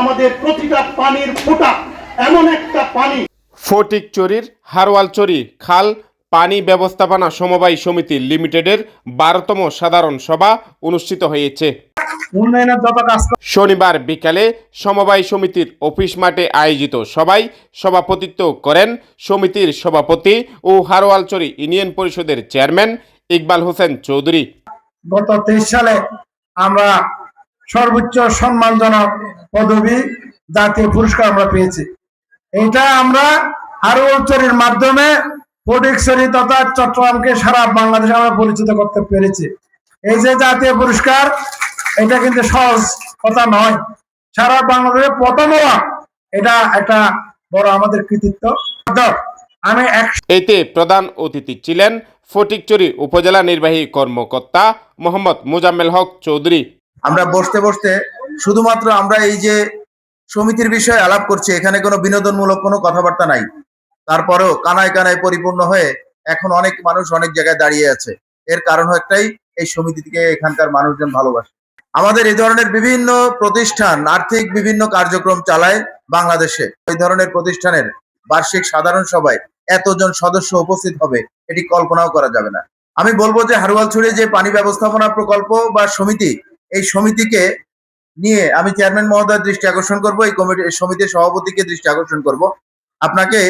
আমাদের প্রতিটা পানির ফোঁটা এমন একটা পানি। ফটিকচুরির হারওয়ালচুরি খাল পানি ব্যবস্থাপনা সমবায় সমিতি লিমিটেডের বারোতম সাধারণ সভা অনুষ্ঠিত হয়েছে। শনিবার বিকালে সমবায় সমিতির অফিস মাঠে আয়োজিত সভায় সভাপতিত্ব করেন সমিতির সভাপতি ও হারওয়ালচুরি ইউনিয়ন পরিষদের চেয়ারম্যান ইকবাল হোসেন চৌধুরী। গত তেইশ সালে আমরা সর্বোচ্চ সম্মানজনক পদবি, জাতীয় পুরস্কার আমরা পেয়েছি। এটা আমরা আরও হারুচরির মাধ্যমে ফটিকছড়ি তথা চট্টগ্রামকে সারা বাংলাদেশে আমরা পরিচিত করতে পেরেছি। এই যে জাতীয় পুরস্কার, এটা কিন্তু সহজ কথা নয়। সারা বাংলাদেশে প্রথম হওয়া, এটা একটা বড় আমাদের কৃতিত্ব। আমি এতে প্রধান অতিথি ছিলেন ফটিকচুরি উপজেলা নির্বাহী কর্মকর্তা মোহাম্মদ মোজাম্মেল হক চৌধুরী। আমরা বসতে বসতে শুধুমাত্র আমরা এই যে সমিতির বিষয়ে আলাপ করছি, এখানে কোনো বিনোদনমূলক কোনো কথাবার্তা নাই। তারপরেও কানায় কানায় পরিপূর্ণ হয়ে এখন অনেক মানুষ অনেক জায়গায় দাঁড়িয়ে আছে। এর কারণ একটাই, এই সমিতিকে এখানকার মানুষজন ভালোবাসে। আমাদের এই ধরনের বিভিন্ন প্রতিষ্ঠান, আর্থিক বিভিন্ন কার্যক্রম চালায় বাংলাদেশে। এই ধরনের প্রতিষ্ঠানের বার্ষিক সাধারণ সভায় এতজন সদস্য উপস্থিত হবে, এটি কল্পনাও করা যাবে না। আমি বলব যে হারুয়ালছড়ি যে পানি ব্যবস্থাপনা প্রকল্প বা সমিতি এই সমিতিকে নিয়ে আমি চেয়ারম্যান মহোদয়ের দৃষ্টি আকর্ষণ করব, এই কমিটি সমিতির সভাপতিকে দৃষ্টি আকর্ষণ করব। আপনাকে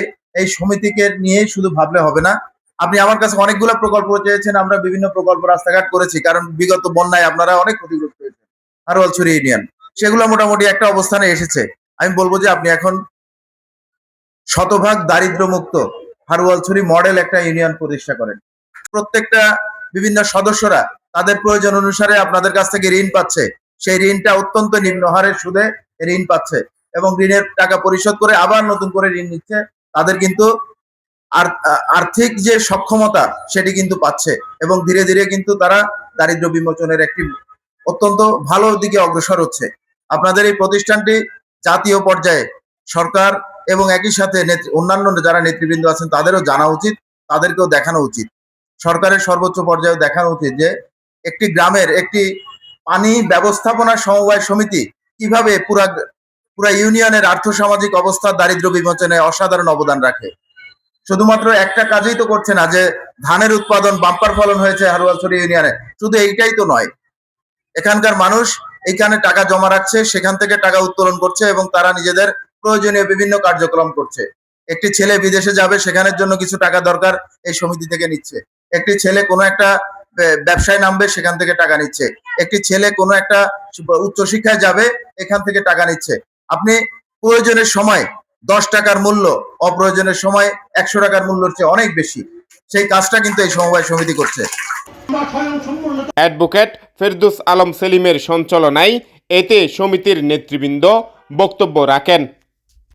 এই সমিতিকে নিয়ে শুধু ভাবলে হবে না, আপনি আমার কাছে অনেকগুলো প্রকল্প চেয়েছেন, আমরা বিভিন্ন প্রকল্প রাস্তাঘাট করেছি, কারণ বিগত বন্যায় আপনারা অনেক ক্ষতিগ্রস্ত হয়েছেন। হারোয়ালছড়ি ইউনিয়ন, সেগুলো মোটামুটি একটা অবস্থানে এসেছে। আমি বলব যে আপনি এখন শতভাগ দারিদ্র মুক্ত হারুয়ালছড়ি মডেল একটা ইউনিয়ন প্রতিষ্ঠা করেন। প্রত্যেকটা বিভিন্ন সদস্যরা তাদের প্রয়োজন অনুসারে আপনাদের কাছ থেকে ঋণ পাচ্ছে। সেই ঋণটা অত্যন্ত নিম্ন হারের সুদে ঋণ পাচ্ছে এবং ঋণের টাকা পরিশোধ করে আবার নতুন করে ঋণ নিচ্ছে। তাদের কিন্তু আর্থিক যে সক্ষমতা সেটি কিন্তু পাচ্ছে এবং ধীরে ধীরে কিন্তু তারা দারিদ্র বিমোচনের একটি অত্যন্ত ভালো দিকে অগ্রসর হচ্ছে। আপনাদের এই প্রতিষ্ঠানটি জাতীয় পর্যায়ে সরকার এবং একই সাথে অন্যান্য যারা নেতৃবৃন্দ আছেন তাদেরও জানা উচিত, তাদেরকেও দেখানো উচিত। সরকারের সর্বোচ্চ পর্যায়ে দেখানো উচিত যে একটি গ্রামের একটি পানি ব্যবস্থাপনা সমবায় সমিতি কীভাবে পুরা পুরা ইউনিয়নের আর্থসামাজিক অবস্থা দারিদ্র বিমোচনে অসাধারণ অবদান রাখে? শুধুমাত্র একটা কাজই তো করছে না, যে ধানের উৎপাদন, বাম্পার ফলন হয়েছে হারুয়ালছড়ি ইউনিয়নে। শুধু এইটাই তো নয়, এখানকার মানুষ এইখানে টাকা জমা রাখছে, সেখান থেকে টাকা উত্তোলন করছে এবং তারা নিজেদের প্রয়োজনীয় বিভিন্ন কার্যক্রম করছে। একটি ছেলে বিদেশে যাবে, সেখানের জন্য কিছু টাকা দরকার এই সমিতি থেকে নিচ্ছে। একটি ছেলে কোনো একটা ব্যবসায় নামবে, সেখান থেকে টাকা নিচ্ছে। একটি ছেলে কোনো একটা উচ্চশিক্ষায় যাবে, এখান থেকে টাকা নিচ্ছে। আপনি প্রয়োজনের সময় দশ টাকার মূল্য, অপ্রয়োজনের সময় একশো টাকার মূল্যের চেয়ে অনেক বেশি। সেই কাজটা কিন্তু এই সমবায় সমিতি করছে। অ্যাডভোকেট ফেরদুস আলম সেলিমের সঞ্চালনায় এতে সমিতির নেতৃবৃন্দ বক্তব্য রাখেন।